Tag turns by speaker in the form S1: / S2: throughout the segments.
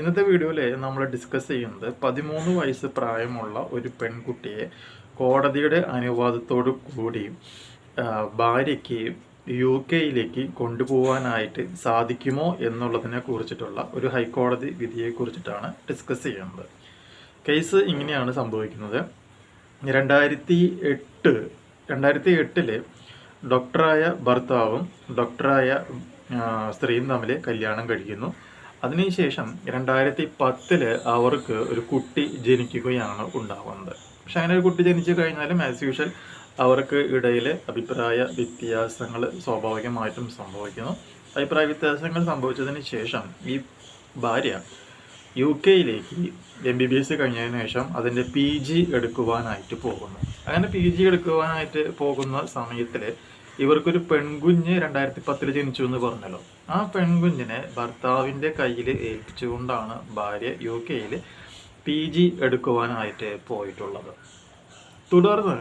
S1: ഇന്നത്തെ വീഡിയോയിൽ നമ്മൾ ഡിസ്കസ് ചെയ്യുന്നത് പതിമൂന്ന് വയസ്സ് പ്രായമുള്ള ഒരു പെൺകുട്ടിയെ കോടതിയുടെ അനുവാദത്തോടു കൂടി ഭാര്യയ്ക്ക് യു കെയിലേക്ക് കൊണ്ടുപോകാനായിട്ട് സാധിക്കുമോ എന്നുള്ളതിനെ കുറിച്ചിട്ടുള്ള ഒരു ഹൈക്കോടതി വിധിയെ കുറിച്ചിട്ടാണ് ഡിസ്കസ് ചെയ്യുന്നത്. കേസ് ഇങ്ങനെയാണ് സംഭവിക്കുന്നത്. രണ്ടായിരത്തി എട്ട് രണ്ടായിരത്തി എട്ടിൽ ഡോക്ടറായ ഭർത്താവും ഡോക്ടറായ സ്ത്രീയും തമ്മിൽ കല്യാണം കഴിക്കുന്നു. അതിനുശേഷം രണ്ടായിരത്തി പത്തിൽ അവർക്ക് ഒരു കുട്ടി ജനിക്കുകയാണ് ഉണ്ടാവുന്നത്. പക്ഷെ അങ്ങനെ ഒരു കുട്ടി ജനിച്ചു കഴിഞ്ഞാലും ആസ് യൂഷ്വൽ അവർക്ക് ഇടയിൽ അഭിപ്രായ വ്യത്യാസങ്ങൾ സ്വാഭാവികമായിട്ടും സംഭവിക്കുന്നു. അഭിപ്രായ വ്യത്യാസങ്ങൾ സംഭവിച്ചതിന് ശേഷം ഈ ഭാര്യ യു കെയിലേക്ക് എം ബി ബി എസ് കഴിഞ്ഞതിന് ശേഷം അതിന്റെ പി ജി എടുക്കുവാനായിട്ട് പോകുന്നു. അങ്ങനെ പി ജി എടുക്കുവാനായിട്ട് പോകുന്ന സമയത്തിൽ ഇവർക്കൊരു പെൺകുഞ്ഞ് രണ്ടായിരത്തി പത്തിൽ ജനിച്ചു എന്ന് പറഞ്ഞല്ലോ. ആ പെൺകുഞ്ഞിനെ ഭർത്താവിന്റെ കയ്യിൽ ഏൽപ്പിച്ചുകൊണ്ടാണ് ഭാര്യ യു കെയിൽ പി ജി എടുക്കുവാനായിട്ട് പോയിട്ടുള്ളത്. തുടർന്ന്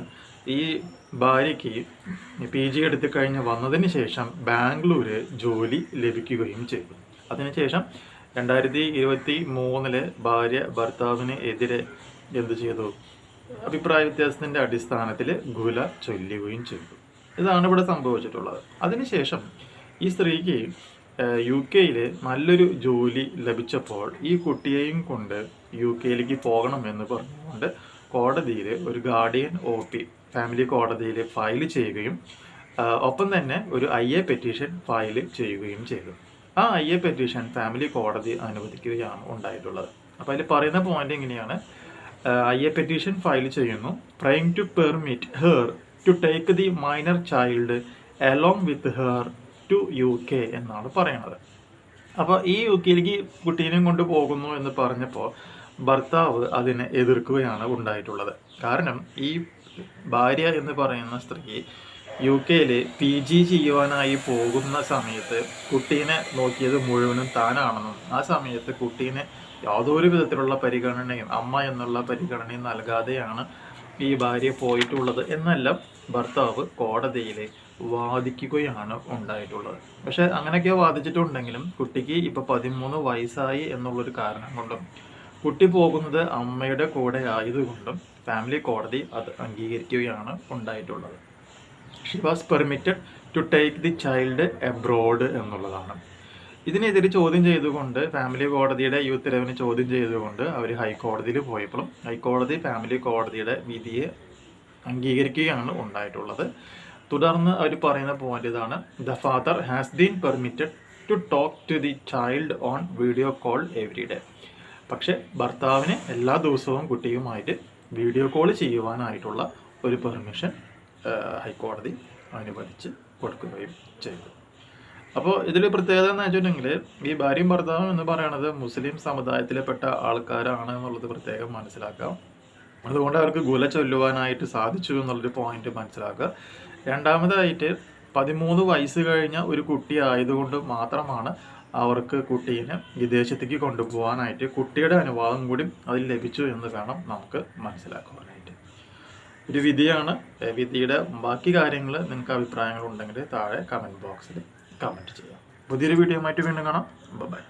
S1: ഈ ഭാര്യയ്ക്ക് പി ജി എടുത്തു കഴിഞ്ഞ് വന്നതിന് ശേഷം ബാംഗ്ലൂര് ജോലി ലഭിക്കുകയും ചെയ്തു. അതിനുശേഷം രണ്ടായിരത്തി ഇരുപത്തി മൂന്നിൽ ഭാര്യ ഭർത്താവിന് എതിരെ എന്ത് ചെയ്തു? അഭിപ്രായ വ്യത്യാസത്തിന്റെ അടിസ്ഥാനത്തിൽ ഗുല ചൊല്ലുകയും ചെയ്തു. ഇതാണ് ഇവിടെ സംഭവിച്ചിട്ടുള്ളത്. അതിനുശേഷം ഈ സ്ത്രീക്ക് യു കെയിൽ നല്ലൊരു ജോലി ലഭിച്ചപ്പോൾ ഈ കുട്ടിയെയും കൊണ്ട് യു കെയിലേക്ക് പോകണം എന്ന് പറഞ്ഞുകൊണ്ട് കോടതിയിൽ ഒരു ഗാർഡിയൻ ഒ പി ഫാമിലി കോടതിയിൽ ഫയൽ ചെയ്യുകയും ഒപ്പം തന്നെ ഒരു ഐ എ പെറ്റീഷൻ ഫയൽ ചെയ്യുകയും ചെയ്തു. ആ ഐ എ പെറ്റീഷൻ ഫാമിലി കോടതി അനുവദിക്കുകയാണ് ഉണ്ടായിട്ടുള്ളത്. അപ്പോൾ അതിൽ പറയുന്ന പോയിന്റ് എങ്ങനെയാണ് ഐ എ പെറ്റീഷൻ ഫയൽ ചെയ്യുന്നു. Trying to permit her to take the minor child along with her to U K എന്നാണ് പറയുന്നത്. അപ്പോൾ ഈ യു കെയിലേക്ക് കുട്ടീനെയും കൊണ്ട് പോകുന്നു എന്ന് പറഞ്ഞപ്പോൾ ഭർത്താവ് അതിനെ എതിർക്കുകയാണ് ഉണ്ടായിട്ടുള്ളത്. കാരണം ഈ ഭാര്യ എന്ന് പറയുന്ന സ്ത്രീ യു കെയിൽ പി ജി ചെയ്യുവാനായി പോകുന്ന സമയത്ത് കുട്ടീനെ നോക്കിയത് മുഴുവനും താനാണെന്നും ആ സമയത്ത് കുട്ടീനെ യാതൊരു വിധത്തിലുള്ള പരിഗണനയും അമ്മ എന്നുള്ള പരിഗണനയും നൽകാതെയാണ് ഈ ഭാര്യ പോയിട്ടുള്ളത് എന്നെല്ലാം ഭർത്താവ് കോടതിയിൽ വാദിക്കുകയാണ് ഉണ്ടായിട്ടുള്ളത്. പക്ഷെ അങ്ങനെയൊക്കെ വാദിച്ചിട്ടുണ്ടെങ്കിലും കുട്ടിക്ക് ഇപ്പൊ പതിമൂന്ന് വയസ്സായി എന്നുള്ളൊരു കാരണം കൊണ്ടും കുട്ടി പോകുന്നത് അമ്മയുടെ കൂടെ ആയതുകൊണ്ടും ഫാമിലി കോടതി അത് അംഗീകരിക്കുകയാണ് ഉണ്ടായിട്ടുള്ളത്. She was permitted to take the child abroad എന്നുള്ളതാണ്. ഇതിനെതിരെ ചോദ്യം ചെയ്തുകൊണ്ട് ഫാമിലി കോടതിയുടെ ഈ ഉത്തരവിന് ചോദ്യം ചെയ്തുകൊണ്ട് അവർ ഹൈക്കോടതിയിൽ പോയപ്പോഴും ഹൈക്കോടതി ഫാമിലി കോടതിയുടെ വിധിയെ അംഗീകരിക്കുകയാണ് ഉണ്ടായിട്ടുള്ളത്. തുടർന്ന് അവർ പറയുന്ന പോയിന്റ് ഇതാണ്. The father has been permitted to talk to the child on video call every day പക്ഷെ ഭർത്താവിന് എല്ലാ ദിവസവും കുട്ടിയുമായിട്ട് വീഡിയോ കോൾ ചെയ്യുവാനായിട്ടുള്ള ഒരു പെർമിഷൻ ഹൈക്കോടതി അനുവദിച്ച് കൊടുക്കുകയും ചെയ്തു. അപ്പോൾ ഇതിൽ പ്രത്യേകത എന്ന് വെച്ചിട്ടുണ്ടെങ്കിൽ ഈ ഭാര്യയും ഭർത്താവും എന്ന് പറയുന്നത് മുസ്ലിം സമുദായത്തിലെപ്പെട്ട ആൾക്കാരാണ് എന്നുള്ളത് പ്രത്യേകം മനസ്സിലാക്കാം. അതുകൊണ്ട് അവർക്ക് ഗുല ചൊല്ലുവാനായിട്ട് സാധിച്ചു എന്നുള്ളൊരു പോയിന്റ് മനസ്സിലാക്കുക. രണ്ടാമതായിട്ട് പതിമൂന്ന് വയസ്സ് കഴിഞ്ഞ ഒരു കുട്ടി ആയതുകൊണ്ട് മാത്രമാണ് അവർക്ക് കുട്ടീനെ വിദേശത്തേക്ക് കൊണ്ടുപോകാനായിട്ട് കുട്ടിയുടെ അനുവാദം കൂടി അതിൽ ലഭിച്ചു എന്ന് വേണം നമുക്ക് മനസ്സിലാക്കുവാനായിട്ട്. ഒരു വിധിയാണ്. വിധിയുടെ ബാക്കി കാര്യങ്ങൾ നിങ്ങൾക്ക് അഭിപ്രായങ്ങൾ ഉണ്ടെങ്കിൽ താഴെ കമന്റ് ബോക്സിൽ കമന്റ് ചെയ്യാം പുതിയൊരു വീഡിയോ ആയിട്ട് വീണ്ടും കാണാം. ബൈ